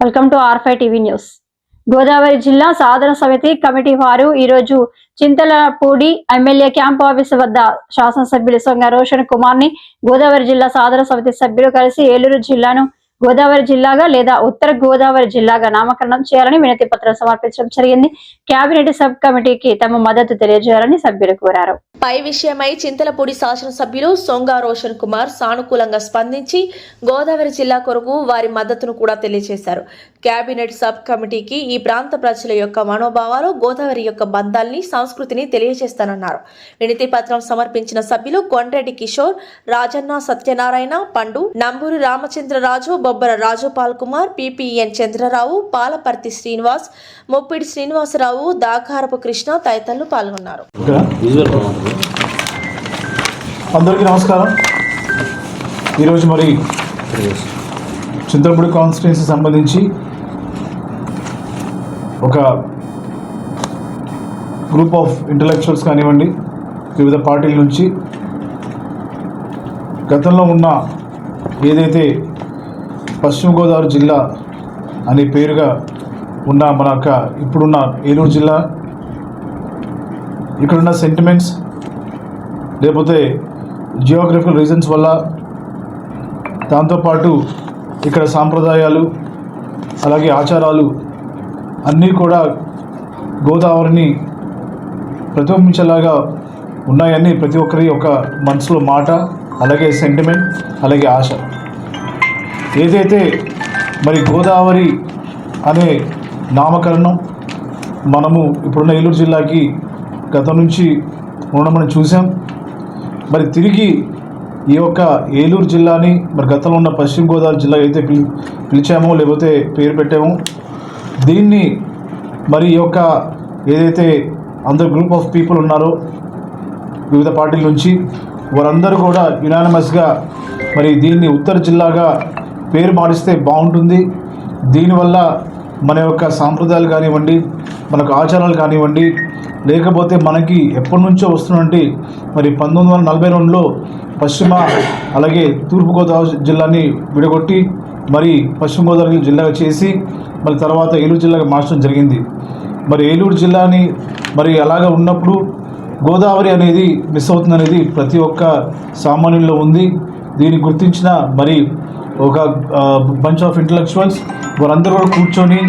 Welcome to R five TV news. Godavari జిల్లా సాధన సమితి కమిటీ వారు ఈరోజు చింతలపూడి ఎమ్మెల్యే క్యాంప్ ఆఫీస్ వద్ద శాసనసభ్యులు సొంగ రోషన్ కుమార్ని గోదావరి జిల్లా సాధన సమితి సభ్యులు కలిసి ఏలూరు జిల్లాను గోదావరి జిల్లాగా లేదా ఉత్తర గోదావరి జిల్లాగా నామకరణం చేయాలని వినతి పత్రం సమర్పించడం జరిగింది. కేబినెట్ సబ్ కమిటీకి తమ మద్దతు తెలియజేయాలని సభ్యులు కోరారు. పై విషయమై చింతలపూడి శాసనసభ్యులు సొంగా రోషన్ కుమార్ సానుకూలంగా స్పందించి గోదావరి జిల్లా కొరకు వారి మద్దతును కూడా తెలియజేశారు. కేబినెట్ సబ్ కమిటీకి ఈ ప్రాంత ప్రజల యొక్క మనోభావాలు గోదావరి యొక్క బంధాల్ని సంస్కృతిని తెలియజేస్తానన్నారు. వినతి పత్రం సమర్పించిన సభ్యులు Kondreddy Kishore Rajanna Satyanarayana Pandu Namburi Ramachandraraju Bobbara Rajupal Kumar P P N Chandrarao Palaparthi Srinivas Muppidi Srinivasarao Dakarapu Krishna తదితరులు పాల్గొన్నారు. అందరికీ నమస్కారం. ఈరోజు మరి చింతలపూడి కాన్స్టిట్యున్సీ సంబంధించి ఒక గ్రూప్ ఆఫ్ ఇంటలెక్చువల్స్ కానివ్వండి వివిధ పార్టీల నుంచి గతంలో ఉన్న ఏదైతే పశ్చిమ గోదావరి జిల్లా అనే పేరుగా ఉన్న మన యొక్క ఇప్పుడున్న ఏలూరు జిల్లా. ఇక్కడున్న సెంటిమెంట్స్ లేకపోతే జియోగ్రఫికల్ రీజన్స్ వల్ల దాంతోపాటు ఇక్కడ సాంప్రదాయాలు అలాగే ఆచారాలు అన్నీ కూడా గోదావరిని ప్రతిబింబించేలాగా ఉన్నాయని ప్రతి ఒక్కరి ఒక మనసులో మాట అలాగే సెంటిమెంట్ అలాగే ఆశ. ఏదైతే మరి గోదావరి అనే నామకరణం మనము ఇప్పుడున్న ఏలూరు జిల్లాకి గతం నుంచి ఉండడం మనం చూసాం మరి తిరిగి ఈ యొక్క ఏలూరు జిల్లాని మరి గతంలో ఉన్న పశ్చిమ గోదావరి జిల్లా అయితే పిలి పిలిచామో లేకపోతే పేరు పెట్టామో దీన్ని మరి ఈ యొక్క ఏదైతే అందరు గ్రూప్ ఆఫ్ పీపుల్ ఉన్నారో వివిధ పార్టీల నుంచి వారందరూ కూడా యునానిమస్గా మరి దీన్ని ఉత్తర జిల్లాగా పేరు మారిస్తే బాగుంటుంది. దీనివల్ల మన యొక్క సాంప్రదాయాలు కానివ్వండి మనకు ఆచారాలు కానివ్వండి లేకపోతే మనకి ఎప్పటి నుంచో వస్తున్నట్టు మరి పంతొమ్మిది వందల నలభై రెండులో పశ్చిమ అలాగే తూర్పుగోదావరి జిల్లాని విడగొట్టి మరి పశ్చిమ గోదావరి జిల్లాగా చేసి మరి తర్వాత ఏలూరు జిల్లాగా మార్చడం జరిగింది. మరి ఏలూరు జిల్లాని మరి అలాగ ఉన్నప్పుడు గోదావరి అనేది మిస్ అవుతుంది అనేది ప్రతి ఒక్క సామాన్యుల్లో ఉంది. దీన్ని గుర్తించిన మరి ఒక బంచ్ ఆఫ్ ఇంటలెక్చువల్స్ వారందరూ కూడా కూర్చొని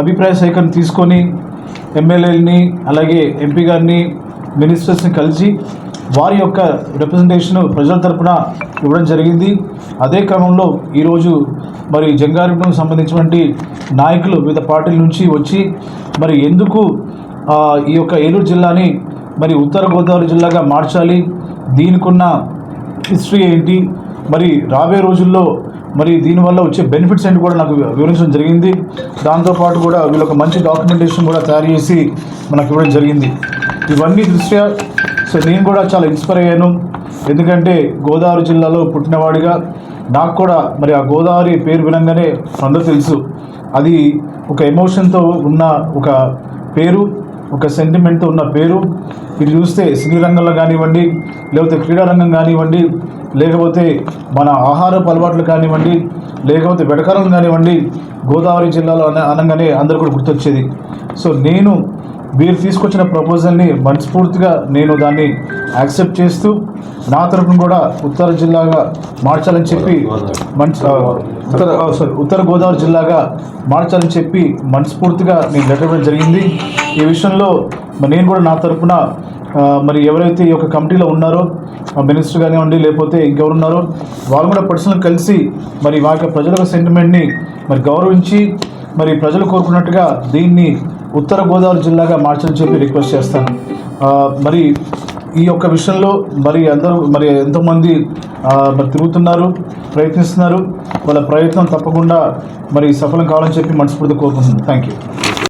అభిప్రాయ సేకరణ తీసుకొని ఎమ్మెల్యేలని అలాగే ఎంపీ గారిని మినిస్టర్స్ని కలిసి వారి యొక్క రిప్రజెంటేషన్ ప్రజల తరపున ఇవ్వడం జరిగింది. అదే క్రమంలో ఈరోజు మరి జంగారెడ్డికి సంబంధించినటువంటి నాయకులు వివిధ పార్టీల నుంచి వచ్చి మరి ఎందుకు ఈ యొక్క ఏలూరు జిల్లాని మరి ఉత్తర గోదావరి జిల్లాగా మార్చాలి? దీనికున్న హిస్టరీ ఏంటి? మరి రాబోయే రోజుల్లో మరి దీనివల్ల వచ్చే బెనిఫిట్స్ ఏంటి కూడా నాకు వివరించడం జరిగింది. దాంతోపాటు కూడా వీళ్ళొక మంచి డాక్యుమెంటేషన్ కూడా తయారు చేసి మనకు ఇవ్వడం జరిగింది. ఇవన్నీ దృష్ట్యా సో నేను కూడా చాలా ఇన్స్పైర్ అయ్యాను. ఎందుకంటే గోదావరి జిల్లాలో పుట్టినవాడిగా నాకు కూడా మరి ఆ గోదావరి పేరు వినంగానే అందరూ తెలుసు. అది ఒక ఎమోషన్తో ఉన్న ఒక పేరు ఒక సెంటిమెంట్తో ఉన్న పేరు. ఇది చూస్తే సినీ రంగంలో కానివ్వండి లేకపోతే క్రీడా రంగం కానివ్వండి లేకపోతే మన ఆహారపు అలవాట్లు కానివ్వండి లేకపోతే వెటకారం కానివ్వండి గోదావరి జిల్లాలో అన అనగానే అందరు కూడా గుర్తొచ్చేది. సో నేను మీరు తీసుకొచ్చిన ప్రపోజల్ని మనస్ఫూర్తిగా నేను దాన్ని యాక్సెప్ట్ చేస్తూ నా తరఫున కూడా ఉత్తర జిల్లాగా మార్చాలని చెప్పి మంచి ఉత్తర సారీ ఉత్తర గోదావరి జిల్లాగా మార్చాలని చెప్పి మనస్ఫూర్తిగా నేను లెటర్ ఇవ్వడం జరిగింది. ఈ విషయంలో నేను కూడా నా తరఫున మరి ఎవరైతే ఈ యొక్క కమిటీలో ఉన్నారో మినిస్టర్ కానివ్వండి లేకపోతే ఇంకెవరున్నారో వాళ్ళు కూడా పర్సనల్ కలిసి మరి వారి యొక్క ప్రజల సెంటిమెంట్ని మరి గౌరవించి మరి ప్రజలు కోరుకున్నట్టుగా దీన్ని ఉత్తర గోదావరి జిల్లాగా మార్చని చెప్పి రిక్వెస్ట్ చేస్తాను. మరి ఈ యొక్క విషయంలో మరి అందరూ మరి ఎంతోమంది మరి తిరుగుతున్నారు ప్రయత్నిస్తున్నారు. వాళ్ళ ప్రయత్నం తప్పకుండా మరి సఫలం కావాలని చెప్పి మనస్ఫూర్తి కోరుకుంటున్నాను. Thank you